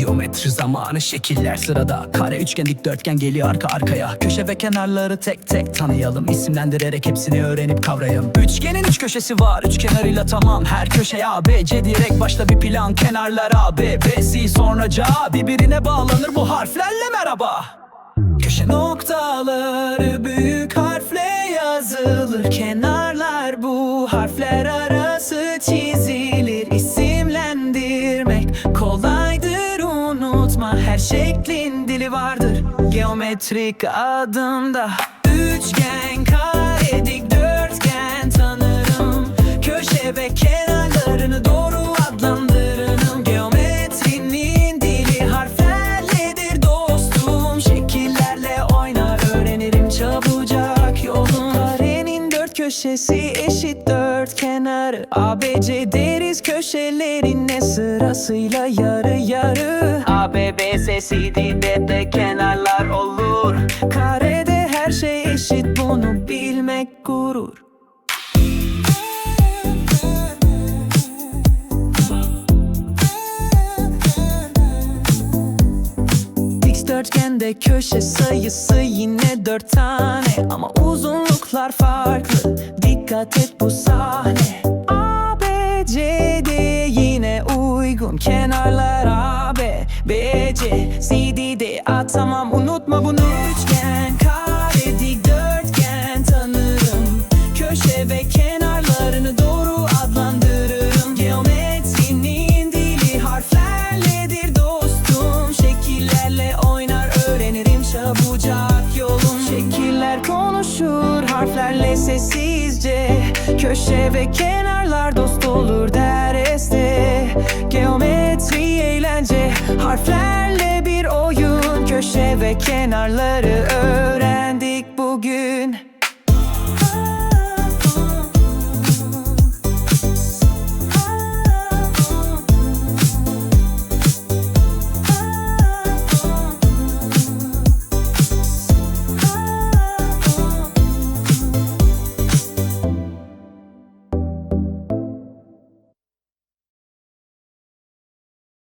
Geometri zamanı şekiller sırada. Kare üçgen dikdörtgen geliyor arka arkaya. Köşe ve kenarları tek tek tanıyalım. İsimlendirerek hepsini öğrenip kavrayalım. Üçgenin üç köşesi var üç kenarıyla tamam. Her köşe A, B, C direkt başta bir plan. Kenarlar A, B, B, C sonra C Birbirine bağlanır bu harflerle merhaba. Köşe noktaları büyük harfle yazılır. Kenarlar bu harfler arası şeklin dili vardır. Geometrik adımda. Üçgen, köşesi eşit dört kenarı. A, B, C deriz köşelerine sırasıyla yarı yarı. A, B, B, C, C, D, D, D kenarlar olur. Karede her şey eşit bunu bilmek gurur Dikdörtgende köşe sayısı yine dört tane. Ama uzunluklar farklı. Dikkat et bu sahne. A, B, C, D yine uygun. Kenarlar A, B, B, C, C, D, D A. Tamam unutma bunu. Üçgen, Şekiller konuşur harflerle sessizce. Köşe ve kenarlar dost olur dereste. Geometri eğlence harflerle bir oyun. Köşe ve kenarları öğrendik bugün